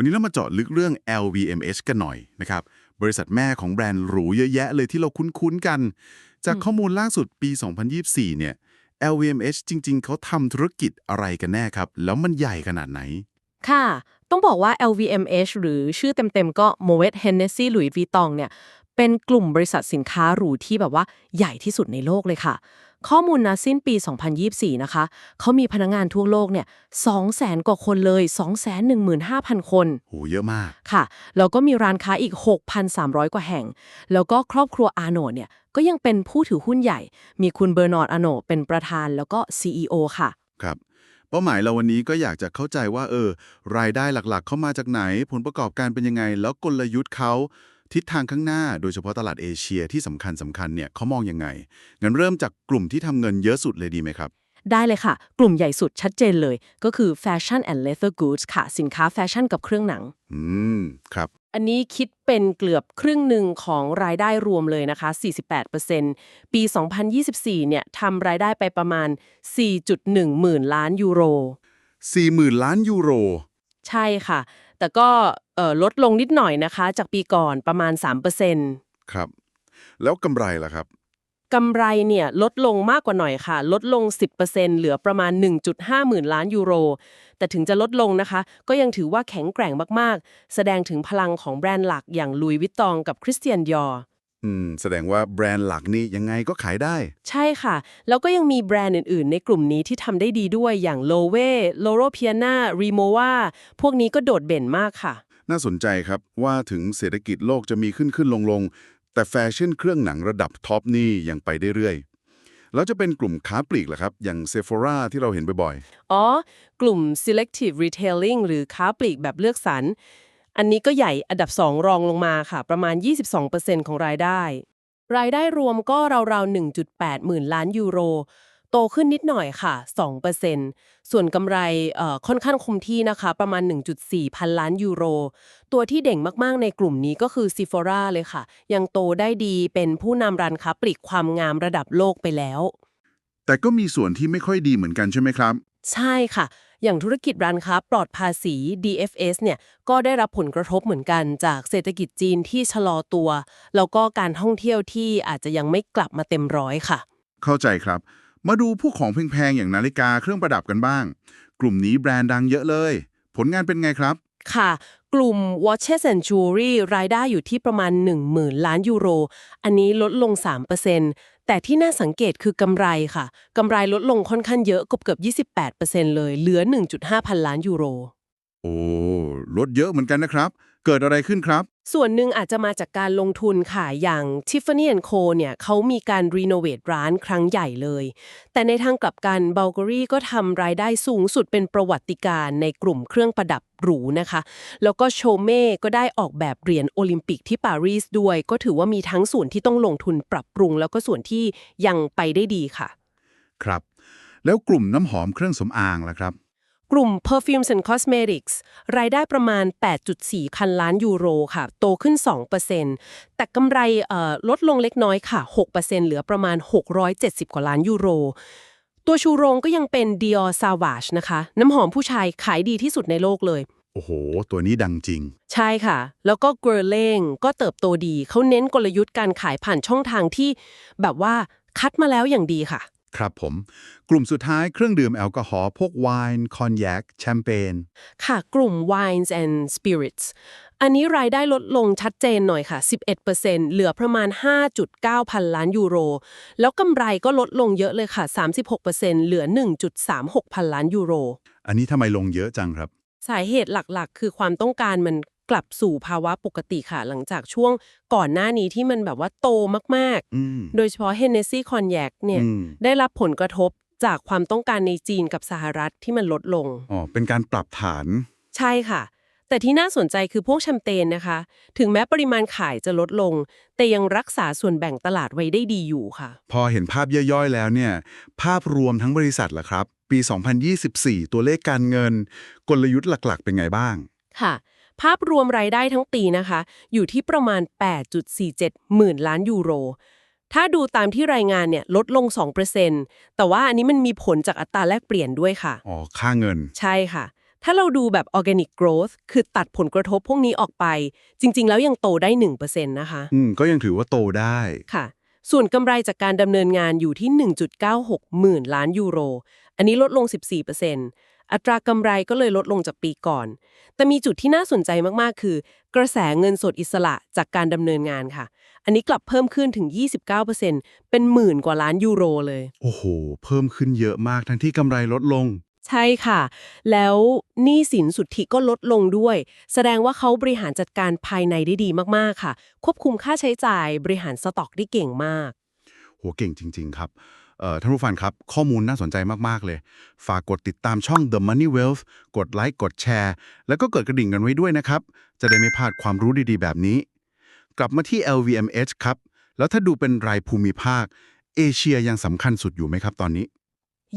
วันนี้เรามาเจาะลึกเรื่อง LVMH กันหน่อยนะครับ บริษัทแม่ของแบรนด์หรูเยอะแยะเลยที่เราคุ้นๆกัน จากข้อมูลล่าสุดปี 2024 เนี่ย LVMH จริง ๆ เขาทำธุรกิจอะไรกันแน่ครับ แล้วมันใหญ่ขนาดไหน ค่ะ ต้องบอกว่า LVMH หรือชื่อเต็มๆ ก็ Moet Hennessy Louis Vuitton เนี่ย เป็นกลุ่มบริษัทสินค้าหรูที่แบบว่าใหญ่ที่สุดในโลกเลยค่ะ ข้อมูลนะสิ้นปี 2024 นะคะ เขามีพนักงานทั่วโลกเนี่ย200,000 กว่าคนเลย 215,000 คนโหเยอะมาก ค่ะ แล้วก็มีร้านค้าอีก 6,300 กว่าแห่ง แล้วก็ครอบครัวอาโนเนี่ย ก็ยังเป็นผู้ถือหุ้นใหญ่ มีคุณเบอร์นอร์ดอาโนเป็นประธานแล้วก็ CEO ค่ะ ครับเป้าหมายเราวันนี้ก็อยากจะเข้าใจว่าเออรายได้หลักๆ เข้ามาจากไหน ผลประกอบการเป็นยังไง แล้วกลยุทธ์เขา ทิศทางข้างหน้าโดยเฉพาะตลาดเอเชียที่สำคัญสำคัญเนี่ยเขามองยังไง งั้นเริ่มจากกลุ่มที่ทำเงินเยอะสุดเลยดีไหมครับ ได้เลยค่ะ กลุ่มใหญ่สุดชัดเจนเลย ก็คือ Fashion and Leather Goods ค่ะ สินค้าแฟชั่นกับเครื่องหนัง อืม ครับ อันนี้คิดเป็นเกือบครึ่งหนึ่งของรายได้รวมเลยนะคะ 48%ปี 2024 เนี่ยทำรายได้ไปประมาณ 4.1 หมื่นล้านยูโร 40,000 ล้านยูโร ใช่ค่ะ แต่ก็เอ่อลดลงนิดหน่อยนะคะ จากปีก่อนประมาณ 3%ครับ แล้วกำไรล่ะครับกำไรเนี่ยลดลงมากกว่าหน่อยค่ะ ลดลง 10%เหลือประมาณ 1.5 หมื่นล้านยูโร แต่ถึงจะลดลงนะคะ ก็ยังถือว่าแข็งแกร่งมาก ๆ แสดงถึงพลังของแบรนด์หลักอย่างลุยวิตตองกับคริสเตียนยอ อืม แสดงว่าแบรนด์หลักนี่ยังไงก็ขายได้ ใช่ค่ะ แล้วก็ยังมีแบรนด์อื่นๆ ในกลุ่มนี้ที่ทำได้ดีด้วยอย่าง l o เว่โลโรเพียนารีโมวาพวกนี้ก็โดดเด่นมากค่ะ น่าสนใจครับว่าถึงเศรษฐกิจโลกจะมีขึ้นขึ้นลงลงๆแต่แฟชั่นเครื่องหนังระดับท็อปนี่ยังไปได้เรื่อยแล้วจะเป็นกลุ่มค้าปลีกเหรอครับ อย่างเซฟ h ราที่เราเห็นบ่อยอ๋อ กลุ่ม selective retailing หรือค้าปลีกแบบเลือกสรร อันนี้ก็ใหญ่อันดับ 2 รองลงมาค่ะ ประมาณ 22%ของรายได้ รายได้รวมก็ราวๆ 1.8 หมื่นล้านยูโร โตขึ้นนิดหน่อยค่ะ 2%ส่วนกำไรค่อนข้างคงที่นะคะ ประมาณ 1.4 พันล้านยูโร ตัวที่เด่งมากๆในกลุ่มนี้ก็คือ Sephora เลยค่ะ ยังโตได้ดีเป็นผู้นำร้านค้าปลีกความงามระดับโลกไปแล้ว แต่ก็มีส่วนที่ไม่ค่อยดีเหมือนกันใช่ไหมครับ ใช่ค่ะ อย่างธุรกิจร้านค้าปลอดภาษี DFS เนี่ย ก็ได้รับผลกระทบเหมือนกันจากเศรษฐกิจจีนที่ชะลอตัว แล้วก็การท่องเที่ยวที่อาจจะยังไม่กลับมาเต็มร้อยค่ะ เข้าใจครับ มาดูพวกของแพงๆ อย่างนาฬิกาเครื่องประดับกันบ้าง กลุ่มนี้แบรนด์ดังเยอะเลย ผลงานเป็นไงครับ ค่ะ กลุ่ม Watches and Jewelry รายได้อยู่ที่ประมาณ 10,000 ล้านยูโร อันนี้ลดลง 3% แต่ที่น่าสังเกตคือกำไรค่ะกำไรลดลงค่อนข้างเยอะกบเกือบ28%เลย เหลือ 1.5 พันล้านยูโร โอ้ลดเยอะเหมือนกันนะครับ เกิดอะไรขึ้นครับ ส่วนหนึ่งอาจจะมาจากการลงทุนค่ะอย่าง Tiffany Co เนี่ยเขามีการรีโนเวทร้านครั้งใหญ่เลย แต่ในทางกลับกัน b u l g a r i ก็ทำรายได้สูงสุดเป็นประวัติการในกลุ่มเครื่องประดับหรูนะคะ แล้วก็โชเม่ก็ได้ออกแบบเหรียญโอลิมปิกที่ปารีสด้วย ก็ถือว่ามีทั้งส่วนที่ต้องลงทุนปรับปรุง แล้วก็ส่วนที่ยังไปได้ดีค่ะ ครับ แล้วกลุ่มน้ำหอมเครื่องสำอางล่ะครับ กลุ่ม Perfumes and Cosmetics รายได้ประมาณ 8.4 พันล้านยูโรค่ะ โตขึ้น 2%แต่กำไรเอ่อลดลงเล็กน้อยค่ะ 6%เหลือประมาณ 670 กว่าล้านยูโร ตัวชูโรงก็ยังเป็น Dior Sauvage นะคะ น้ำหอมผู้ชายขายดีที่สุดในโลกเลย โอ้โห ตัวนี้ดังจริง ใช่ค่ะ แล้วก็ g u e r l a n ก็เติบโตดี เขาเน้นกลยุทธ์การขายผ่านช่องทางที่แบบว่าคัดมาแล้วอย่างดีค่ะ ครับผม กลุ่มสุดท้ายเครื่องดื่มแอลกอฮอล์พวกไวน์คอนยักแชมเปญค่ะ กลุ่ม wines and spirits อันนี้รายได้ลดลงชัดเจนหน่อยค่ะ 11%เหลือประมาณ 5.9 พันล้านยูโร แล้วกำไรก็ลดลงเยอะเลยค่ะ 36%เหลือ 1.36 พันล้านยูโร อันนี้ทำไมลงเยอะจังครับ สาเหตุหลักๆ คือความต้องการมัน กลับสู่ภาวะปกติค่ะ หลังจากช่วงก่อนหน้านี้ที่มันแบบว่าโตมากอืมๆโดยเฉพาะ Hennessy Cognac เนี่ยอืมได้รับผลกระทบจากความต้องการในจีนกับสหรัฐที่มันลดลง อ๋อ เป็นการปรับฐาน ใช่ค่ะ แต่ที่น่าสนใจคือพวกแชมเปญนะคะ ถึงแม้ปริมาณขายจะลดลง แต่ยังรักษาส่วนแบ่งตลาดไว้ได้ดีอยู่ค่ะ พอเห็นภาพย่อยๆ แล้วเนี่ย ภาพรวมทั้งบริษัทล่ะครับ ปี 2024 ตัวเลขการเงิน กลยุทธ์หลักๆ เป็นไงบ้าง ค่ะ ภาพรวมรายได้ทั้งปีนะคะ อยู่ที่ประมาณ 8.47 หมื่นล้านยูโร ถ้าดูตามที่รายงานเนี่ยลดลง 2%แต่ว่าอันนี้มันมีผลจากอัตราแลกเปลี่ยนด้วยค่ะ อ๋อ ค่าเงิน ใช่ค่ะ ถ้าเราดูแบบ organic growth คือตัดผลกระทบพวกนี้ออกไป จริง ๆ แล้วยังโตได้ 1%นะคะ อืม ก็ยังถือว่าโตได้ค่ะส่วนกำไรจากการดำเนินงานอยู่ที่ 1.96 หมื่นล้านยูโร อันนี้ลดลง 14%อั ตรากำไรก็เลยลดลงจากปีก่อน แต่มีจุดที่น่าสนใจมากๆ คือ กระแสเงินสดอิสระจากการดำเนินงานค่ะ อันนี้กลับเพิ่มขึ้นถึง 29%เป็นหมื่นกว่าล้านยูโรเลย โอ้โห เพิ่มขึ้นเยอะมากทั้งที่กำไรลดลง ใช่ค่ะ แล้วหนี้สินสุทธิก็ลดลงด้วย แสดงว่าเขาบริหารจัดการภายในได้ดีมากๆค่ะ ควบคุมค่าใช้จ่ายบริหารสต็อกได้เก่งมาก โหเก่งจริง ๆ ครับเอ่อ ท่านผู้ฟังครับ ข้อมูลน่าสนใจมาก ๆ เลย ฝากกดติดตามช่อง The Money Wealth กดไลค์กดแชร์ แล้วก็กดกระดิ่งกันไว้ด้วยนะครับ จะได้ไม่พลาดความรู้ดีๆ แบบนี้ กลับมาที่ LVMH ครับ แล้วถ้าดูเป็นรายภูมิภาค เอเชียยังสำคัญสุดอยู่ไหมครับตอนนี้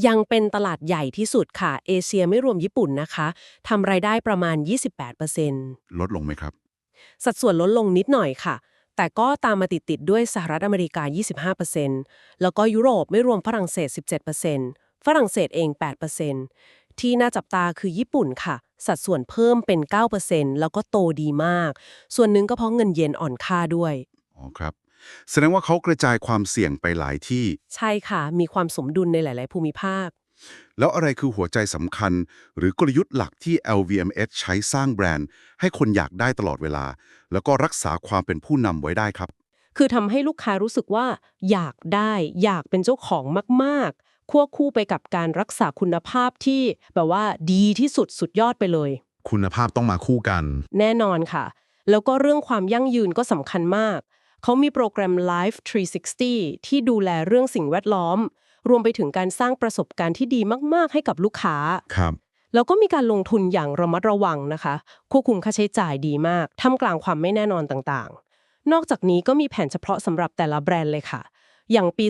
ยังเป็นตลาดใหญ่ที่สุดค่ะ เอเชียไม่รวมญี่ปุ่นนะคะทำรายได้ประมาณ 28%ลดลงไหมครับ สัดส่วนลดลงนิดหน่อยค่ะ แต่ก็ตามมาติดๆด้วยสหรัฐอเมริกา 25%แล้วก็ยุโรปไม่รวมฝรั่งเศส 17%ฝรั่งเศสเอง 8%ที่น่าจับตาคือญี่ปุ่นค่ะ สัดส่วนเพิ่มเป็น 9%แล้วก็โตดีมาก ส่วนหนึ่งก็เพราะเงินเยนอ่อนค่าด้วย อ๋อครับ แสดงว่าเขากระจายความเสี่ยงไปหลายที่ ใช่ค่ะ มีความสมดุลในหลาย ๆ ภูมิภาค แล้วอะไรคือหัวใจสำคัญ หรือกลยุทธ์หลักที่ LVMH ใช้สร้างแบรนด์ ให้คนอยากได้ตลอดเวลา แล้วก็รักษาความเป็นผู้นำไว้ได้ครับ คือทำให้ลูกค้ารู้สึกว่า อยากได้อยากเป็นเจ้าของมาก ๆ ควบคู่ไปกับการรักษาคุณภาพที่แบบว่าดีที่สุดสุดยอดไปเลย คุณภาพต้องมาคู่กัน แน่นอนค่ะ แล้วก็เรื่องความยั่งยืนก็สำคัญมาก เขามีโปรแกรม Life 360 ที่ดูแลเรื่องสิ่งแวดล้อม รวมไปถึงการสร้างประสบการณ์ที่ดีมาก ๆ ให้กับลูกค้า ครับแล้วก็มีการลงทุนอย่างระมัดระวังนะคะ ควบคุมค่าใช้จ่ายดีมากท่ามกลางความไม่แน่นอนต่างๆ นอกจากนี้ก็มีแผนเฉพาะสำหรับแต่ละแบรนด์เลยค่ะ อย่างปี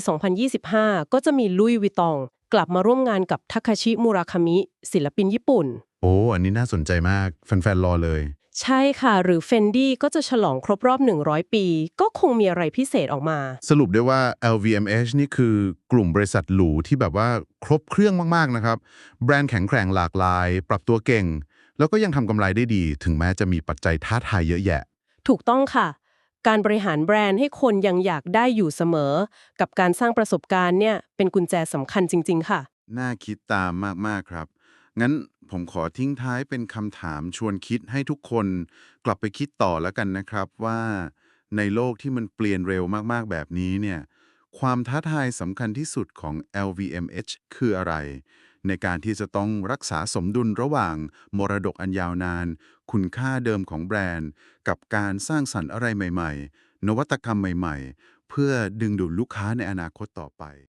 2025 ก็จะมีลุยวิตอง กลับมาร่วมงานกับทาคาชิมูราคามิ ศิลปินญี่ปุ่น โอ้ อันนี้น่าสนใจมาก แฟนๆ รอเลย ใช่ค่ะ หรือ Fendi ก็จะฉลองครบรอบ 100 ปี ก็คงมีอะไรพิเศษออกมา สรุปได้ว่า LVMH นี่คือกลุ่มบริษัทหรูที่แบบว่าครบเครื่องมากๆนะครับ แบรนด์แข็งแกร่งหลากหลาย ปรับตัวเก่ง แล้วก็ยังทำกำไรได้ดี ถึงแม้จะมีปัจจัยท้าทายเยอะแยะ ถูกต้องค่ะ การบริหารแบรนด์ให้คนยังอยากได้อยู่เสมอ กับการสร้างประสบการณ์เนี่ยเป็นกุญแจสำคัญจริง ๆ ค่ะ น่าคิดตามมากๆครับ งั้น ผมขอทิ้งท้ายเป็นคำถามชวนคิดให้ทุกคนกลับไปคิดต่อแล้วกันนะครับว่า ในโลกที่มันเปลี่ยนเร็วมากๆแบบนี้เนี่ย ความท้าทายสำคัญที่สุดของ LVMH คืออะไร ในการที่จะต้องรักษาสมดุลระหว่าง มรดกอันยาวนาน คุณค่าเดิมของแบรนด์ กับการสร้างสรรค์อะไรใหม่ ๆ นวัตกรรมใหม่ ๆ เพื่อดึงดูดลูกค้าในอนาคตต่อไป